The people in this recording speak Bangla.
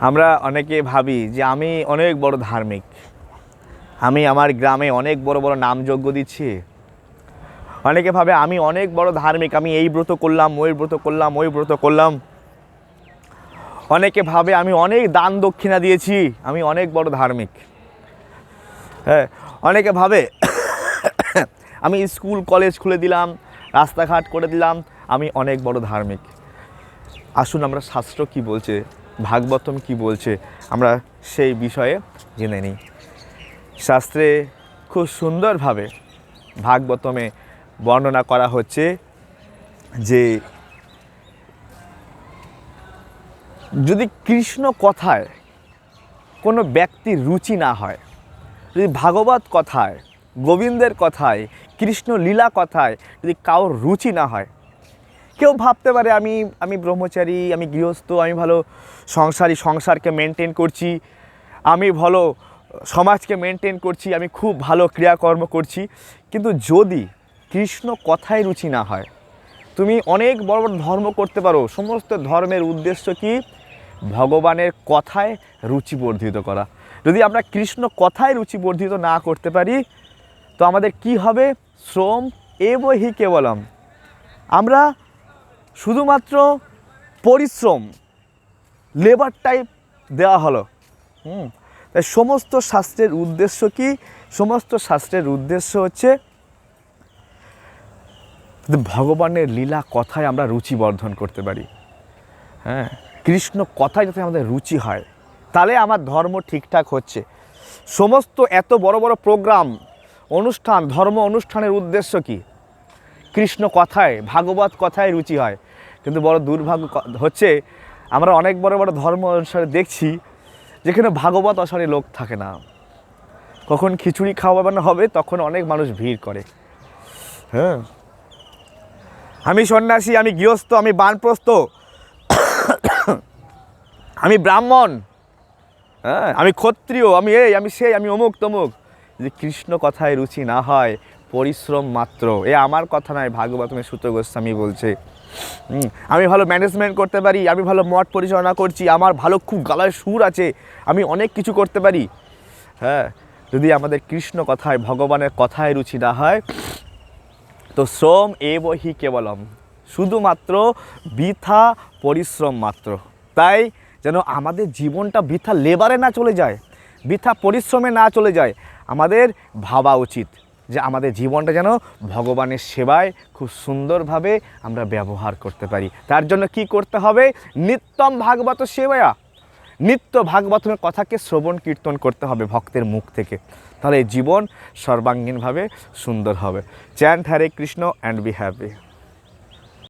আমরা অনেকে ভাবি যে আমি অনেক বড় ধার্মিক। আমি আমার গ্রামে অনেক বড় বড় নামযজ্ঞ দিচ্ছি। অনেকে ভাবে আমি অনেক বড় ধার্মিক, আমি এই ব্রত করলাম, ওই ব্রত করলাম, ওই ব্রত করলাম। অনেকে ভাবে আমি অনেক দান দক্ষিণা দিয়েছি, আমি অনেক বড় ধার্মিক। হ্যাঁ অনেকে ভাবে আমি স্কুল, কলেজ খুলে দিলাম, রাস্তাঘাট করে দিলাম, আমি অনেক বড় ধার্মিক। আসুন আমরা শাস্ত্র কি বলছে? ভাগবতম কি বলছে, আমরা সেই বিষয়ে জেনে নিই। শাস্ত্রে খুব সুন্দরভাবে ভাগবতমে বর্ণনা করা হচ্ছে যে, যদি কৃষ্ণ কথায় কোনো ব্যক্তির রুচি না হয়, যদি ভাগবত কথায়, গোবিন্দের কথায়, কৃষ্ণ লীলা কথায় যদি কারোর রুচি না হয় কেউ ভাবতে পারে আমি আমি ব্রহ্মচারী, আমি গৃহস্থ, আমি ভালো সংসারী, সংসারকে মেনটেন করছি, আমি ভালো সমাজকে মেনটেন করছি, আমি খুব ভালো ক্রিয়াকর্ম করছি। কিন্তু যদি কৃষ্ণ কথায় রুচি না হয়, তুমি অনেক বড় বড় ধর্ম করতে পারো, সমস্ত ধর্মের উদ্দেশ্য কি? ভগবানের কথায় রুচি বর্ধিত করা। যদি আমরা কৃষ্ণ কথায় রুচি বর্ধিত না করতে পারি, তো আমাদের কি হবে? শ্রম এব হি কেবলম। আমরা শুধুমাত্র পরিশ্রম লেবার টাইপ দেওয়া হলো। হুম, তাই সমস্ত শাস্ত্রের উদ্দেশ্য কি? সমস্ত শাস্ত্রের উদ্দেশ্য হচ্ছে ভগবানের লীলা কথায় আমরা রুচি বর্ধন করতে পারি। হ্যাঁ কৃষ্ণ কথায় যাতে আমাদের রুচি হয়, তাহলে আমার ধর্ম ঠিকঠাক হচ্ছে। সমস্ত এত বড় বড় প্রোগ্রাম অনুষ্ঠান, ধর্ম অনুষ্ঠানের উদ্দেশ্য কি? কৃষ্ণ কথায়, ভাগবত কথায় রুচি হয়। কিন্তু বড় দুর্ভাগ্য হচ্ছে আমরা অনেক বড় বড় ধর্ম অনুসারে দেখছি যেখানে ভাগবত অসারে লোক থাকে না। কখন খিচুড়ি খাওয়ানো হবে তখন অনেক মানুষ ভিড় করে। হ্যাঁ? আমি সন্ন্যাসী, আমি গৃহস্থ, আমি বানপ্রস্থ। আমি ব্রাহ্মণ। হ্যাঁ? আমি ক্ষত্রিয়, আমি এই, আমি সেই, আমি অমুক তমুক। যদি কৃষ্ণ কথায় রুচি না হয়, পরিশ্রম মাত্র। এ আমার কথা নয় ভাগবতমের সূত্র গোস্বামী বলছে। আমি ভালো ম্যানেজমেন্ট করতে পারি, আমি ভালো মঠ পরিচালনা করছি, আমার ভালো খুব গলায় সুর আছে, আমি অনেক কিছু করতে পারি। হ্যাঁ যদি আমাদের কৃষ্ণ কথায়, ভগবানের কথায় রুচি না হয়, তো শ্রম এব হি কেবলম, শুধুমাত্র বৃথা পরিশ্রম মাত্র। তাই যেন আমাদের জীবনটা বৃথা লেবারে না চলে যায়, বৃথা পরিশ্রমে না চলে যায়, আমাদের ভাবা উচিত। যে আমাদের জীবনটা যেন ভগবানের সেবায় খুব সুন্দরভাবে আমরা ব্যবহার করতে পারি। তার জন্য কি করতে হবে? নিত্যম ভাগবত সেবায়া। নিত্য ভাগবতমের কথাকে শ্রবণ কীর্তন করতে হবে ভক্তের মুখ থেকে। তাহলে জীবন সর্বাঙ্গীনভাবে সুন্দর হবে। Chant Hare Krishna and be happy